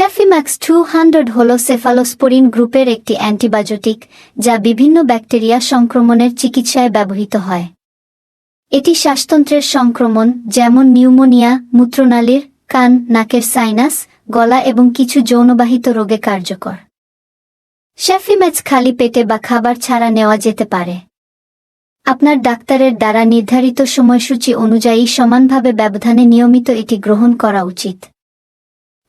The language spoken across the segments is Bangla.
শ্যাফিম্যাক্স টু হান্ড্রেড হল সেফালোস্পোরিন গ্রুপের একটি অ্যান্টিবায়োটিক, যা বিভিন্ন ব্যাকটেরিয়া সংক্রমণের চিকিৎসায় ব্যবহৃত হয়। এটি শ্বাসতন্ত্রের সংক্রমণ, যেমন নিউমোনিয়া, মূত্রনালীর, কান, নাকের সাইনাস, গলা এবং কিছু যৌনবাহিত রোগে কার্যকর। শ্যাফিম্যাক্স খালি পেটে বা খাবার ছাড়া নেওয়া যেতে পারে। আপনার ডাক্তারের দ্বারা নির্ধারিত সময়সূচি অনুযায়ী সমানভাবে ব্যবধানে নিয়মিত এটি গ্রহণ করা উচিত।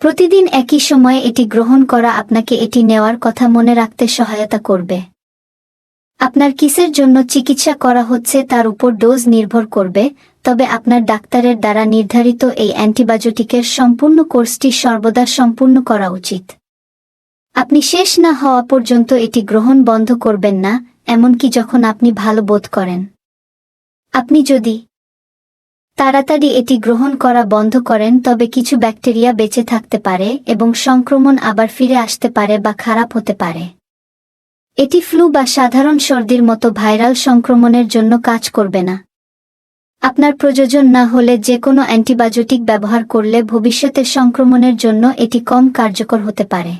প্রতিদিন একই সময়ে এটি গ্রহণ করা আপনাকে এটি নেওয়ার কথা মনে রাখতে সহায়তা করবে। আপনার কিসের জন্য চিকিৎসা করা হচ্ছে তার উপর ডোজ নির্ভর করবে, তবে আপনার ডাক্তারের দ্বারা নির্ধারিত এই অ্যান্টিবায়োটিকের সম্পূর্ণ কোর্সটি সর্বদা সম্পূর্ণ করা উচিত। আপনি শেষ না হওয়া পর্যন্ত এটি গ্রহণ বন্ধ করবেন না, এমনকি যখন আপনি ভালো বোধ করেন। আপনি যদি তাড়াতাড়ি এটি গ্রহণ করা বন্ধ করেন, তবে কিছু ব্যাকটেরিয়া বেঁচে থাকতে পারে এবং সংক্রমণ আবার ফিরে আসতে পারে বা খারাপ হতে পারে। এটি ফ্লু বা সাধারণ সর্দির মতো ভাইরাল সংক্রমণের জন্য কাজ করবে না। আপনার প্রয়োজন না হলে যে কোনো অ্যান্টিবায়োটিক ব্যবহার করলে ভবিষ্যতে সংক্রমণের জন্য এটি কম কার্যকর হতে পারে।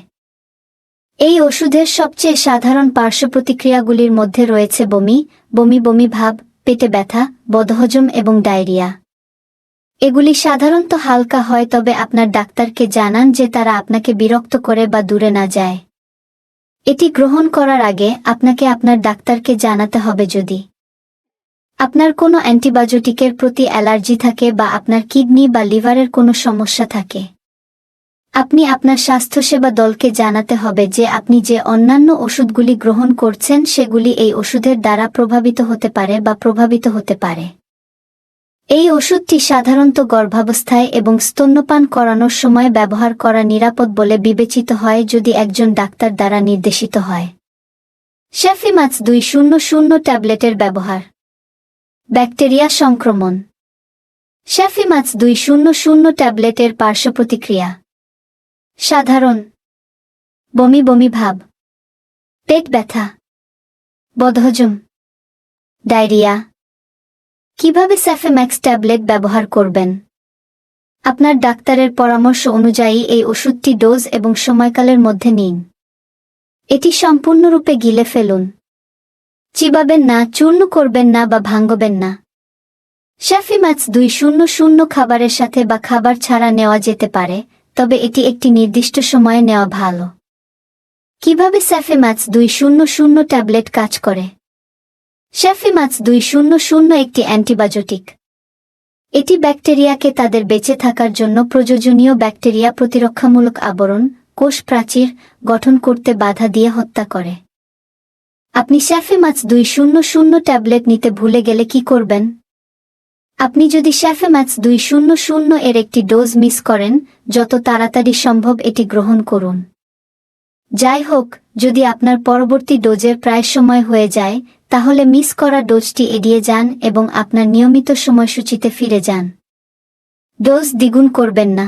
এই ওষুধের সবচেয়ে সাধারণ পার্শ্ব প্রতিক্রিয়াগুলির মধ্যে রয়েছে বমি বমি বমি ভাব, পেটে ব্যথা, বদহজম এবং ডায়রিয়া। এগুলি সাধারণত হালকা হয় তবে আপনার ডাক্তারকে জানান যে তারা আপনাকে বিরক্ত করে বা দূরে না যায়। এটি গ্রহণ করার আগে আপনাকে আপনার ডাক্তারকে জানাতে হবে যদি আপনার কোনো অ্যান্টিবায়োটিকের প্রতি অ্যালার্জি থাকে বা আপনার কিডনি বা লিভারের কোনো সমস্যা থাকে। আপনি আপনার স্বাস্থ্যসেবা দলকে জানাতে হবে যে আপনি যে অন্যান্য ওষুধগুলি গ্রহণ করছেন সেগুলি এই ওষুধের দ্বারা প্রভাবিত হতে পারে বা প্রভাবিত হতে পারে। এই ওষুধটি সাধারণত গর্ভাবস্থায় এবং স্তন্যপান করানোর সময় ব্যবহার করা নিরাপদ বলে বিবেচিত হয় যদি একজন ডাক্তার দ্বারা নির্দেশিত হয়। শেফিমাছ দুই শূন্য শূন্য ট্যাবলেটের ব্যবহার। ব্যাকটেরিয়া সংক্রমণ। শেফিমাছ দুই শূন্য শূন্য ট্যাবলেটের পার্শ্ব প্রতিক্রিয়া। সাধারণ। বমি বমি ভাব। পেট ব্যথা। বদহজম। ডায়রিয়া। কীভাবে স্যাফেম্যাক্স ট্যাবলেট ব্যবহার করবেন? আপনার ডাক্তারের পরামর্শ অনুযায়ী এই ওষুধটি ডোজ এবং সময়কালের মধ্যে নিন। এটি সম্পূর্ণরূপে গিলে ফেলুন। চিবাবেন না, চূর্ণ করবেন না বা ভাঙ্গবেন না। শ্যাফিম্যাক্স দুই শূন্য শূন্য খাবারের সাথে বা খাবার ছাড়া নেওয়া যেতে পারে, তবে এটি একটি নির্দিষ্ট সময়ে নেওয়া ভালো। কীভাবে স্যাফিম্যাক্স দুই শূন্য শূন্য ট্যাবলেট কাজ করে? শ্যাফিমাক্স দুই শূন্য শূন্য একটি অ্যান্টিবায়োটিক। এটি ব্যাকটেরিয়াকে তাদের বেঁচে থাকার জন্য প্রয়োজনীয় ব্যাকটেরিয়া প্রতিরক্ষামূলক আবরণ, কোষ প্রাচীর গঠন করতে বাধা দিয়ে হত্যা করে। আপনি শ্যাফিমাক্স দুই শূন্য শূন্য ট্যাবলেট নিতে ভুলে গেলে কি করবেন? আপনি যদি শ্যাফেম্যাক্স দুই শূন্য শূন্য এর একটি ডোজ মিস করেন, যত তাড়াতাড়ি সম্ভব এটি গ্রহণ করুন। যাই হোক, যদি আপনার পরবর্তী ডোজের প্রায় সময় হয়ে যায় তাহলে মিস করা ডোজটি এড়িয়ে যান এবং আপনার নিয়মিত সময়সূচিতে ফিরে যান। ডোজ দ্বিগুণ করবেন না।